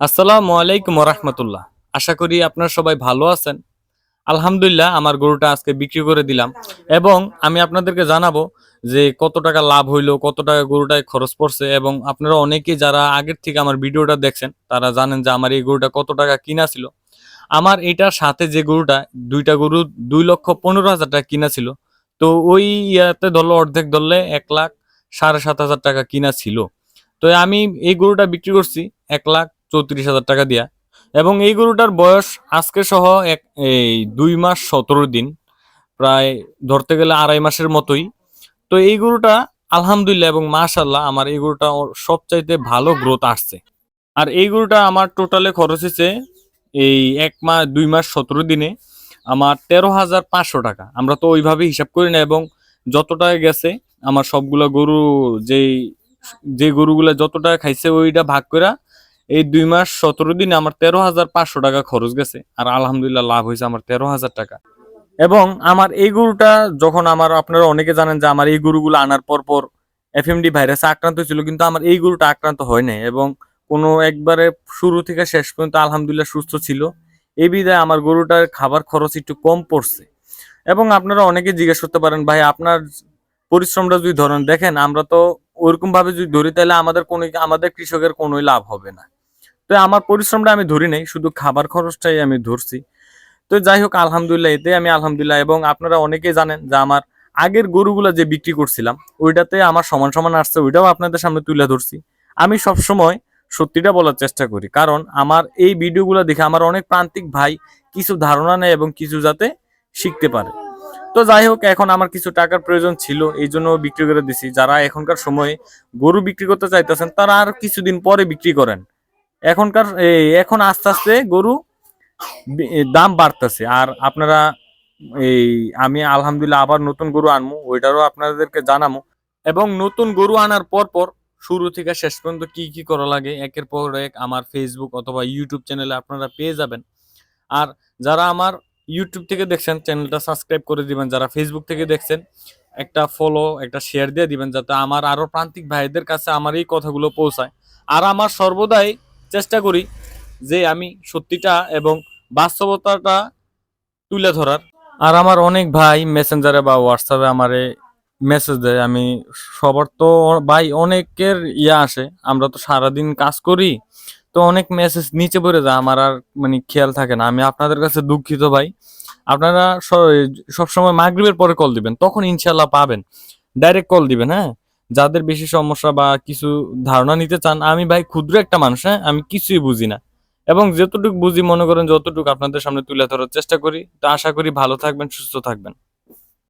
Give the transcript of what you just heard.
আসসালামু আলাইকুম রহমতুল্লাহ আশা করি আপনারা সবাই ভালো আছেন। আলহামদুলিল্লাহ আমার গরুটা আজকে বিক্রি করে দিলাম এবং আমি আপনাদেরকে জানাব যে কত টাকা লাভ হইল, কত টাকা গরুটায় খরচ পড়ছে এবং আপনারা অনেকেই যারা আগের থেকে আমার ভিডিওটা দেখছেন, তারা জানেন যে আমার এই গরুটা কত টাকা কিনা ছিল। আমার এটার সাথে যে গরুটা, দুইটা গরু দুই লক্ষ পনেরো হাজার টাকা কিনা ছিল। তো ওই ইয়াতে ধরলো, অর্ধেক ধরলে এক লাখ সাড়ে সাত হাজার টাকা কিনা ছিল। তো আমি এই গরুটা বিক্রি করছি এক লাখ চৌত্রিশ হাজার টাকা দিয়া। এবং এই গরুটার বয়স আজকে সহ এক, এই দুই মাস সতেরো দিন, প্রায় ধরতে গেলে আড়াই মাসের মতোই। তো এই গরুটা আলহামদুলিল্লাহ এবং মাশাল্লাহ আমার এই গরুটা সবচাইতে ভালো গ্রোথ আসছে। আর এই গরুটা আমার টোটালে খরচ হয়েছে এই এক মাস, দুই মাস সতেরো দিনে আমার তেরো হাজার পাঁচশো টাকা। আমরা তো ওইভাবে হিসাব করি না এবং যত টাকা গেছে আমার সবগুলা গরু যেই, যে গরুগুলা যত টাকা খাইছে ওইটা ভাগ করে এই দুই মাস সতেরো দিনে আমার তেরো হাজার পাঁচশো টাকা খরচ গেছে, আর আলহামদুলিল্লাহ লাভ হয়েছে আমার তেরো হাজার টাকা। এবং আমার এই গরুটা যখন আমার, আপনারা অনেকে জানেন যে আমার এই গরুগুলো আনার পর পর এফএমডি ভাইরাসে আক্রান্ত ছিল কিন্তু আমার এই গরুটা আক্রান্ত হয় নাই এবং কোনো একবারে শুরু থেকে শেষ পর্যন্ত আলহামদুলিল্লাহ সুস্থ ছিল। এই বিধায় আমার গরুটার খাবার খরচ একটু কম পড়ছে। এবং আপনারা অনেকে জিজ্ঞেস করতে পারেন, ভাই, আপনার পরিশ্রমটা যদি ধরেন, দেখেন আমরা তো ওইরকম ভাবে যদি ধরি, তাহলে আমাদের কোনো, আমাদের কৃষকের কোনোই লাভ হবে না। তো আমার পরিশ্রমটা আমি ধরি নাই, শুধু খাবার খরচটাই আমি ধরছি। তো যাই হোক, আলহামদুলিল্লাহ, এতে আমি আলহামদুলিল্লাহ, এবং আপনারা অনেকেই জানেন যে আমার আগের গরুগুলা যে বিক্রি করছিলাম, ওইটাতে আমার সমান সমান আসছে, ওইটাও আপনাদের সামনে তুলে ধরছি। আমি সবসময় সত্যিটা বলার চেষ্টা করি, কারণ আমার এই ভিডিওগুলো দেখে আমার অনেক প্রান্তিক ভাই কিছু ধারণা নেয় এবং কিছু যাতে শিখতে পারে। তো যাই হোক, এখন আমার কিছু টাকার প্রয়োজন ছিল, এই জন্য বিক্রি করে দিছি। যারা এখনকার সময়ে গরু বিক্রি করতে চাইতেছেন, তারা আর কিছুদিন পরে বিক্রি করেন। এখনকার এখন আস্তে আস্তে গরু দাম বাড়তেছে। আর আপনারা, এই, আমি আলহামদুলিল্লাহ আবার নতুন গরু আনব ওইটারও আপনাদেরকে জানাব এবং নতুন গরু আনার পর পর, শুরু থেকে শেষ পর্যন্ত কি কি করা লাগে, একের পর এক আমার ফেসবুক অথবা ইউটিউব চ্যানেলে আপনারা পেয়ে যাবেন। আর যারা আমার ইউটিউব থেকে দেখছেন চ্যানেলটা সাবস্ক্রাইব করে দিবেন। যারা ফেসবুক থেকে দেখছেন, একটা ফলো একটা শেয়ার দিয়ে দিবেন, যাতে আমার আরও প্রান্তিক ভাইদের কাছে আমার এই কথাগুলো পৌঁছায়। আর আমার সর্বদাই চেষ্টা করি যে আমি সত্যিটা এবং বাস্তবতাটা তুলে ধরার। আর আমার অনেক ভাই মেসেঞ্জারে বা হোয়াটসঅ্যাপে আমারে মেসেজ দেয়। আমি সবার তো ভাই অনেকের ইয়া আসে। আমরা তো সারাদিন কাজ করি, তো অনেক মেসেজ নিচে পড়ে যায়। আমার আর মানে খেয়াল থাকে না। আমি আপনাদের কাছে দুঃখিত ভাই। আপনারা সবসময় মাগরিবের পরে কল দিবেন। তখন ইনশাল্লাহ পাবেন। ডাইরেক্ট কল দিবেন হ্যাঁ? যাদের বেশি সমস্যা বা কিছু ধারণা নিতে চান, আমি ভাই ক্ষুদ্র একটা মানুষ হ্যাঁ? আমি কিছুই বুঝি না। এবং যতটুকু বুঝি, মনে করেন যতটুকু আপনাদের সামনে তুলে ধরার চেষ্টা করি, তো আশা করি ভালো থাকবেন, সুস্থ থাকবেন।